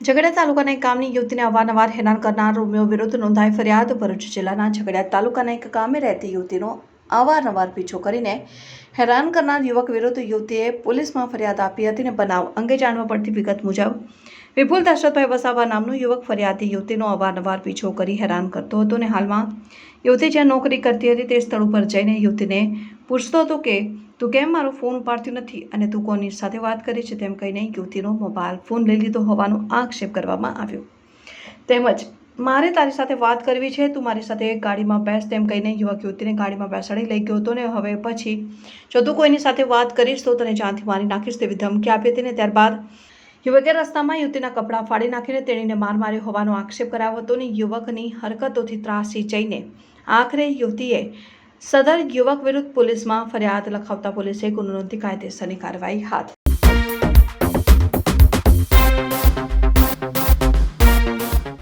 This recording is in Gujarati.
ઝઘડિયા તાલુકાના એક કામની યુવતીને અવારનવાર હેરાન કરનાર રોમિયો વિરુદ્ધ નોંધાઈ ફરિયાદ ભરૂચ જિલ્લાના ઝઘડિયા તાલુકાના એક કામે રહેતી યુવતીનો અવારનવાર પીછો કરીને હેરાન કરનાર યુવક વિરુદ્ધ યુવતીએ પોલીસમાં ફરિયાદ આપી હતી અને બનાવ અંગે જાણવા પડતી વિગત મુજબ, વિપુલ દશરથભાઈ વસાવા નામનું યુવક ફરિયાદી યુવતીનો અવારનવાર પીછો કરી હેરાન કરતો હતો અને હાલમાં યુવતી જ્યાં નોકરી કરતી હતી તે સ્થળ ઉપર જઈને યુવતીને પૂછતો હતો કે તું કેમ મારો ફોન ઉપાડતી નથી? અને તું કોની સાથે વાત કરી છે? તેમ કહીને યુવતીનો મોબાઈલ ફોન લઈ લીધો હોવાનો આક્ષેપ કરવામાં આવ્યો. તેમજ, મારે તારી સાથે વાત કરવી છે. તું મારી સાથે ગાડીમાં બેસ. તેમ કહીને યુવક યુવતીને ગાડીમાં બેસાડી લઈ ગયો હતો ને હવે પછી, જો તું કોઈની સાથે વાત કરીશ, તો તને જાનથી મારી નાખીશ. તેવી ધમકી આપી હતી ને ત્યારબાદ, યુવકે રસ્તામાં યુવતીના કપડાં ફાડી નાખીને તેણીને માર માર્યો હોવાનો આક્ષેપ કરાયો હતો ને યુવકની હરકતોથી ત્રાસી જઈને આખરે યુવતીએ સદર યુવક વિરુદ્ધ પોલીસમાં ફરિયાદ લખાવતા પોલીસે ગુનો નોંધી કાયદેસરની કાર્યવાહી હાથ